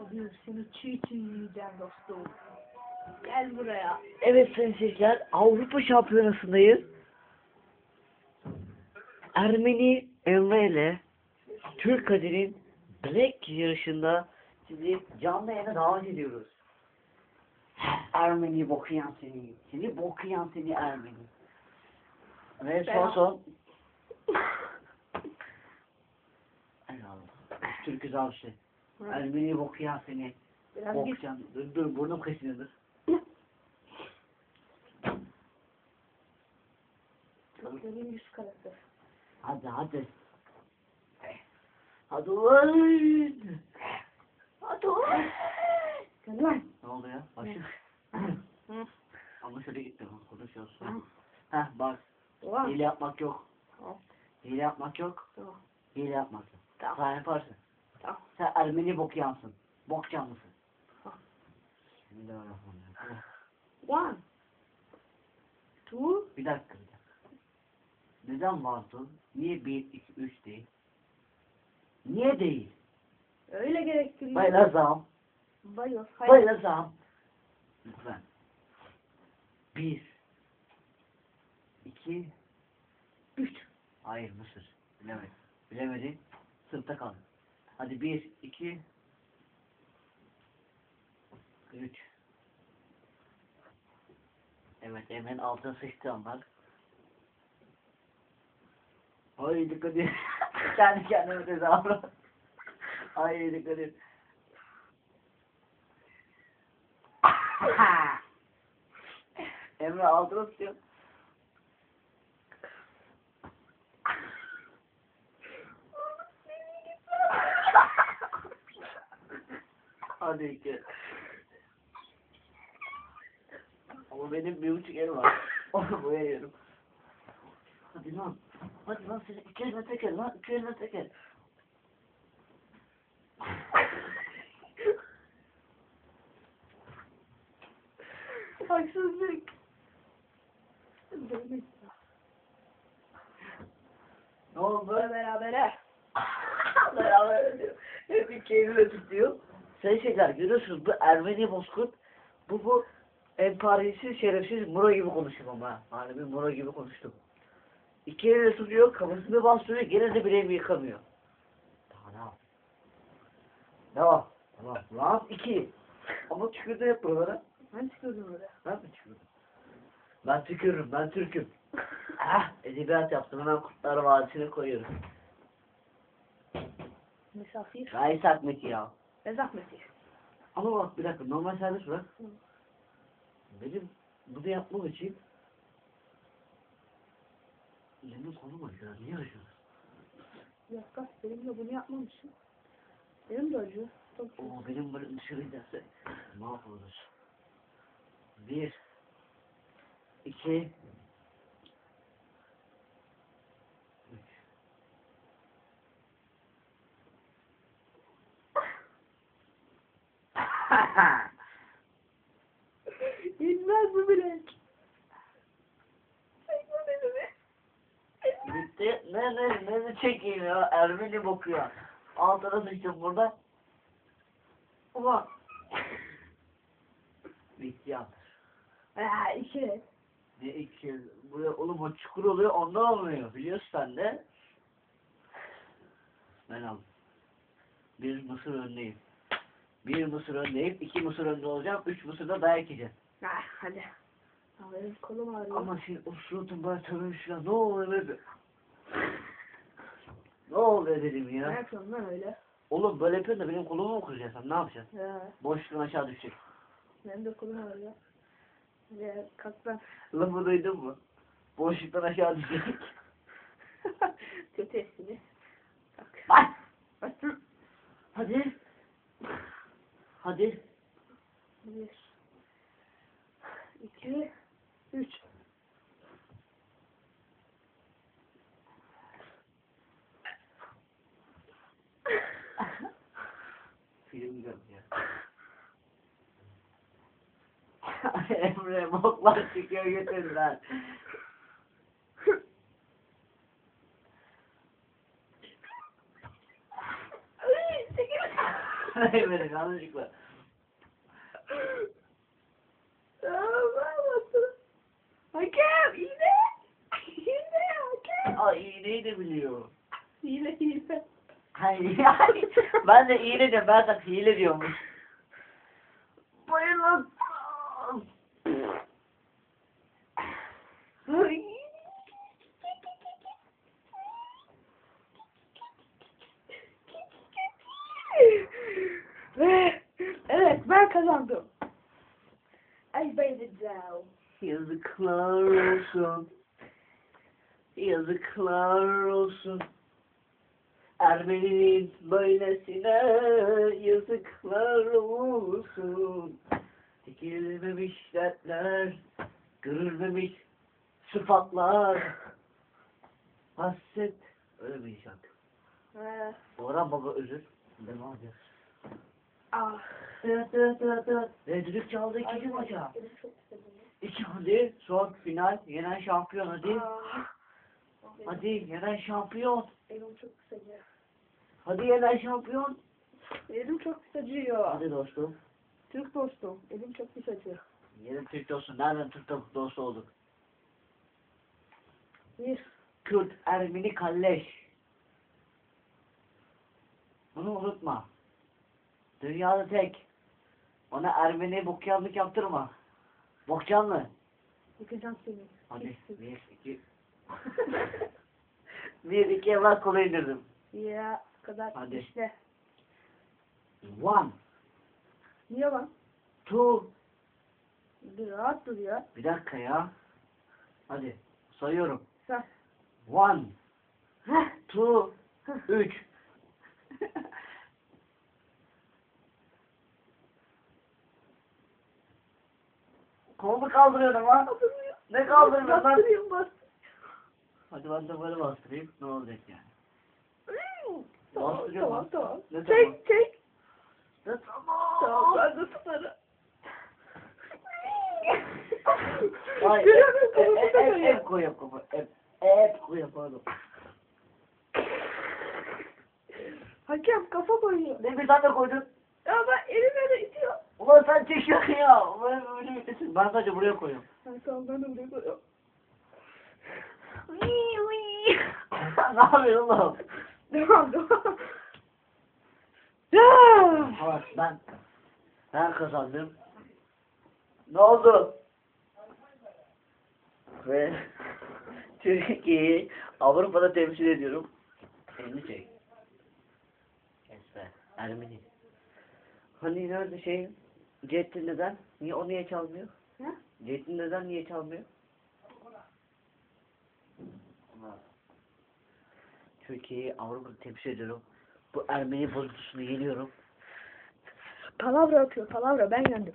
Kadir seni çiğ çiğ yiyeceğim dostum. Gel buraya. Evet sayın seyirciler Avrupa Şampiyonası'ndayız. Ermeni Emre ile Türk Kadir'in Black yarışında sizi canlı yayına davet ediyoruz. Ermeni bokuyan seni. Seni bokuyan seni Ermeni. Ve son Ben- son Eyvallah. Türk Ermeni bokuyan seni. Biraz. Bokuyan. Dur dur burnum kaşınıyordur. Kadir'in yüz karası. Hadi hadi. Hadi ulan. Hadi. Gel lan. Ne oldu ya? Başım. Ama şöyle gitti. Konuşuyorsun. Heh bak. Hile yapmak yok. Hile yapmak yok. Hile yapmak yok. Sen yaparsın. Tamam. Sen Ermeni bok yansın. Bok canlısın. Tamam. Bismillahirrahmanirrahim. One. Two. Bir dakika bir dakika. Neden vardı? Niye 1, 2, 3 değil? Niye değil? Öyle gerektiriyor. Bayılacağım. Bayıl. Bayılacağım. Lütfen. Bir. iki, Üç. Hayır Mısır. Bilemedin. Bilemedin. Sınıfta kaldın. Hadi bir, iki, üç. Evet Emre'nin altına sıçtı onlar. Ay dikkat et. Kendi kendime tezahür. Ay dikkat et. Emre altına sıçıyor. Hadi iki. Ama benim bir buçuk el var. Onu boyayıyorum. Hadi lan. Hadi lan seni iki eline tek el lan. İki eline tek el. Haksızlık. Ne oldu? Berabere. Beraber ediyor. Hep iki eliyle tutuyor. Sayın şeyler görüyorsunuz bu Ermeni bozkurt. Bu bu emparisiz şerefsiz Muro gibi konuşuyor ama. Hani bir Muro gibi konuştum. İki eliyle tutuyor, kafasını bastırıyor, gene de bileğimi yıkamıyor. Tamam. Tamam. Tamam. Lan iki. Ama tükürdü hep buralara. Ben çıkıyordum böyle. Ben mi tükürdüm? Ben tükürürüm, ben Türk'üm. ah, edebiyat yaptım, hemen Kurtlar Vadisi'ne koyuyorum. Misafir. Gayet Akmet ya. Ne zahmeti. Ama bak bir dakika normal servis bırak. Benim bunu yapmam için benim kolum acıyor. Niye acıyor? Ya kaç benim de bunu yapmamışım. Benim de acıyor. Çok Oo benim böyle dışarı giderse mahvoluruz. Bir, iki, Bitti. Ne ne ne ne çekeyim ya. Ermeni bakıyor. Altına sıçtım burada. Ulan. Bitti ya. Ha iki. Ne iki buraya oğlum o çukur oluyor ondan olmuyor biliyorsun sen de. Ben al. Bir mısır önleyim. Bir mısır önleyim, iki mısır önde olacağım, üç mısırda dayak yiyeceğim. Ha hadi. Benim kolum ağrıyor. Ama şimdi suratın bana tövbe ne oluyor Ne oluyor dedim Ne ya. yapıyorsun lan öyle? Oğlum böyle yapıyorsun da benim kolumu mu kıracaksın? Ne yapacaksın? Ya Boşluğun aşağı düşecek. benim de kolum ağrıyor. Ya kalk lan. Lafı duydun mu? Boşluktan aşağı düşecek. Kötü espri. Kalk. Bak. Hadi. Hadi. Bir. İki. Üç. Film gördüm ya. Emre boklar çıkıyor götünden. Değmedim yanlışlıkla. Hakem hile. Hile hakem. Aa iğneyi de biliyor. Hile hile. Hayır, ben de hile diyorum. Ben de hile diyormuş. Bayılın. Ay. Ve evet ben kazandım. Ay bayılacağım. Yazıklar olsun. Yazıklar olsun. Ermeninin böylesine yazıklar olsun. Dikilmemiş dertler, görülmemiş sıfatlar. Hasret. Öyle bir şarkı. Orhan baba özür. Devam ediyor. Ah. Dıt dıt dıt dıt. Ve düdük çaldı ikinci maça. İki hadi son final yenen şampiyon hadi. Ah. Hadi yenen şampiyon. Elim çok kısacıyor. Hadi yenen şampiyon. Elim çok kısacıyor. Hadi dostum. Türk dostum. Elim çok kısacıyor. Yerin Türk dostu. Nereden Türk dostu olduk? Bir. Kürt, Ermeni, Kalleş. Bunu unutma. Dünyada tek. Bana Ermeni bokyanlık yaptırma. Bokyanlı. Yıkacağım seni. Hadi. Bir, iki. bir, iki evlat kolu indirdim. ya kadar Hadi. işte. One, Niye lan? two. Bir rahat dur ya. Bir dakika ya. Hadi. Sayıyorum. Sen. One, Heh. two, üç. Kolunu kaldırıyorum ha. Ne kaldırıyorsun lan? Bastırıyorum bastırıyorum. Hadi ben de böyle bastırayım. Ne olacak yani? Tamam Bastırıyorum tamam ha. tamam. Ne tamam? Çek çek. Ne Tamam ben de tutarım. Ay, Görüyorum, hep, kafamı hep, hep, takıyor. hep koyuyor kafa. Hep, hep koyuyor pardon. Hakem kafa koyuyor. Ne bir tane koydun? Ya ben elim öyle itiyor. Ulan sen çekiyorsun ya. Ben, öyle bir- ben sadece buraya koyuyorum. Ben de buraya koyuyorum. ne yapıyorsun oğlum? Devam devam. Evet ben ben kazandım. Ne oldu? Ve Türkiye'yi Avrupa'da temsil ediyorum. Elini çek. Be. Ermeni. Hani nerede şey? Cettin neden? Niye o niye çalmıyor? Ha? Cettin neden niye çalmıyor? Türkiye'yi Avrupa'da temsil ediyorum. Bu Ermeni bozuntusunu yeniyorum. Palavra atıyor palavra ben yendim.